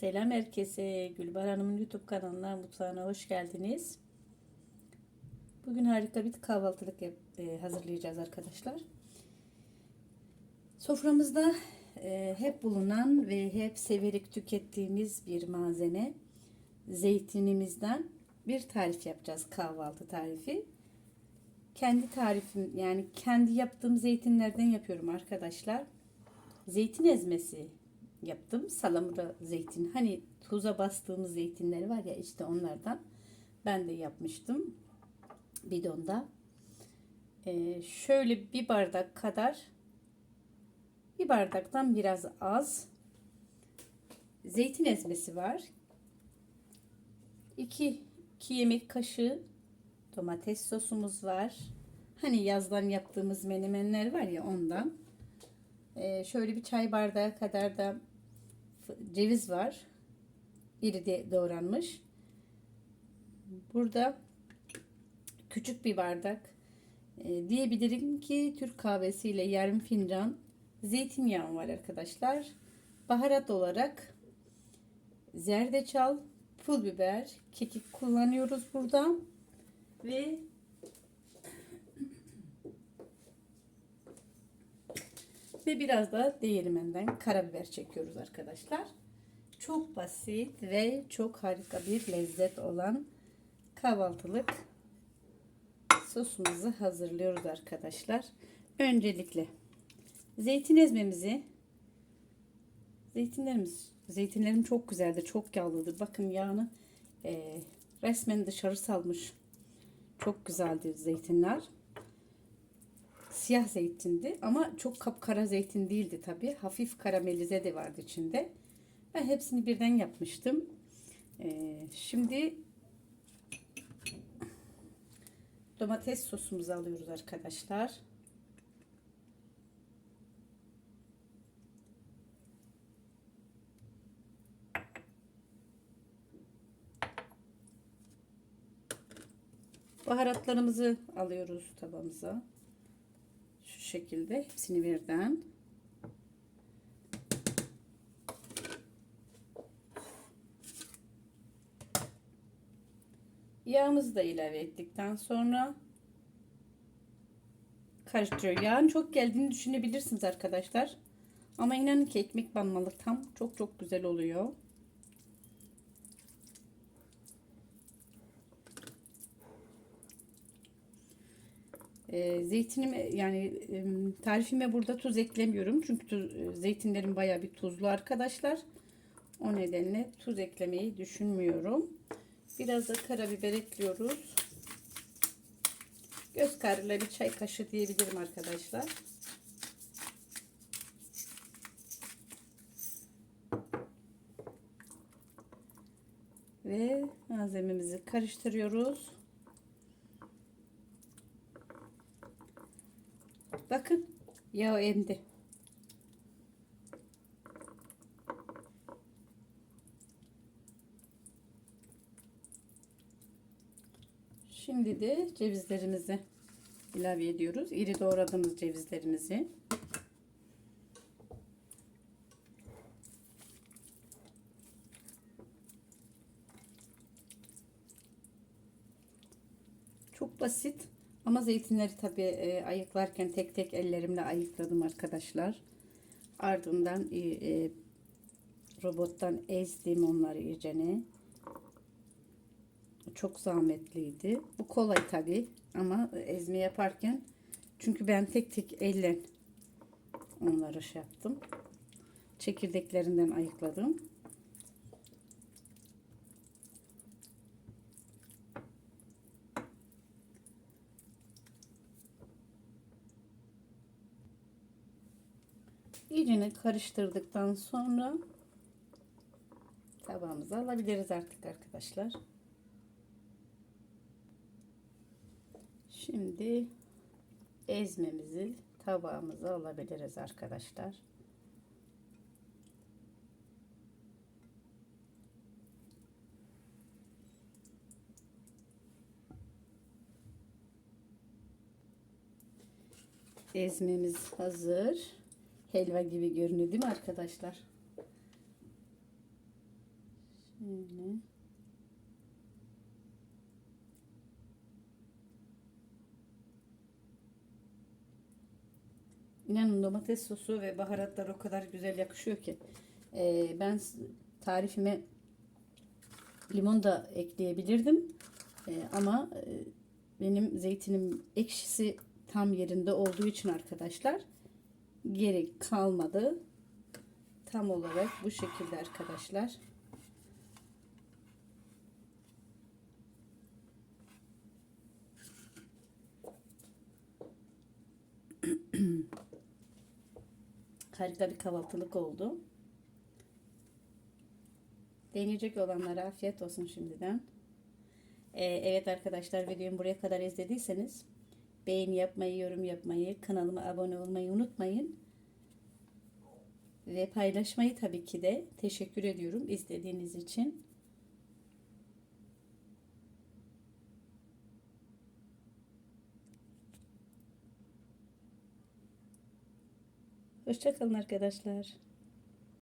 Selam herkese. Gülbar Hanım'ın YouTube kanalına, mutfağına hoş geldiniz. Bugün harika bir kahvaltılık e, hazırlayacağız arkadaşlar. Soframızda e, hep bulunan ve hep severek tükettiğimiz bir malzeme zeytinimizden bir tarif yapacağız. Kahvaltı tarifi. Kendi tarifim yani kendi yaptığım zeytinlerden yapıyorum arkadaşlar. Zeytin ezmesi yaptım. Salamura zeytin. Hani tuza bastığımız zeytinleri var ya işte onlardan. Ben de yapmıştım. Bidonda. Ee, şöyle bir bardak kadar bir bardaktan biraz az zeytin ezmesi var. 2 2 yemek kaşığı domates sosumuz var. Hani yazdan yaptığımız menemenler var ya ondan. Ee, şöyle bir çay bardağı kadar da ceviz var. İri de doğranmış. Burada küçük bir bardak e, diyebilirim ki Türk kahvesiyle yarım fincan zeytinyağı var arkadaşlar. Baharat olarak zerdeçal, pul biber, kekik kullanıyoruz burada. Ve ve biraz da değirmenden karabiber çekiyoruz arkadaşlar. Çok basit ve çok harika bir lezzet olan kahvaltılık sosumuzu hazırlıyoruz arkadaşlar. Öncelikle zeytin ezmemizi zeytinlerimiz zeytinlerim çok güzeldir, çok yağlıdır. Bakın yağını e, resmen dışarı salmış. Çok güzeldir zeytinler. Siyah zeytindi ama çok kapkara zeytin değildi tabi. Hafif karamelize de vardı içinde. Ben hepsini birden yapmıştım. Ee, şimdi domates sosumuzu alıyoruz arkadaşlar. Baharatlarımızı alıyoruz tabamıza. Şekilde hepsini birden. Yağımızı da ilave ettikten sonra karıştırıyor. Yağın çok geldiğini düşünebilirsiniz arkadaşlar. Ama inanın ki ekmek banmalı tam çok çok güzel oluyor. E, zeytinime yani e, tarifime burada tuz eklemiyorum. Çünkü tuz, e, zeytinlerim baya bir tuzlu arkadaşlar. O nedenle tuz eklemeyi düşünmüyorum. Biraz da karabiber ekliyoruz. Göz kararıyla bir çay kaşığı diyebilirim arkadaşlar. Ve malzememizi karıştırıyoruz. Bakın yağ emdi. Şimdi de cevizlerimizi ilave ediyoruz. İri doğradığımız cevizlerimizi. Çok basit. Ama zeytinleri tabi e, ayıklarken tek tek ellerimle ayıkladım arkadaşlar. Ardından e, e, robottan ezdim onları iyicene. Çok zahmetliydi. Bu kolay tabi ama ezme yaparken çünkü ben tek tek elle onları şey yaptım. Çekirdeklerinden ayıkladım. İyicene karıştırdıktan sonra tabağımıza alabiliriz artık arkadaşlar. Şimdi ezmemizi tabağımıza alabiliriz arkadaşlar. Ezmemiz hazır. Helva gibi görünüyor değil mi arkadaşlar? Böyle. İnanın domates sosu ve baharatlar o kadar güzel yakışıyor ki. Ee, ben tarifime limon da ekleyebilirdim. Ee, ama e, benim zeytinim ekşisi tam yerinde olduğu için arkadaşlar gerek kalmadı. Tam olarak bu şekilde arkadaşlar. Harika bir kahvaltılık oldu. Deneyecek olanlara afiyet olsun şimdiden. Ee, evet arkadaşlar videomu buraya kadar izlediyseniz beğeni yapmayı, yorum yapmayı, kanalıma abone olmayı unutmayın. Ve paylaşmayı tabii ki de teşekkür ediyorum izlediğiniz için. Hoşçakalın arkadaşlar.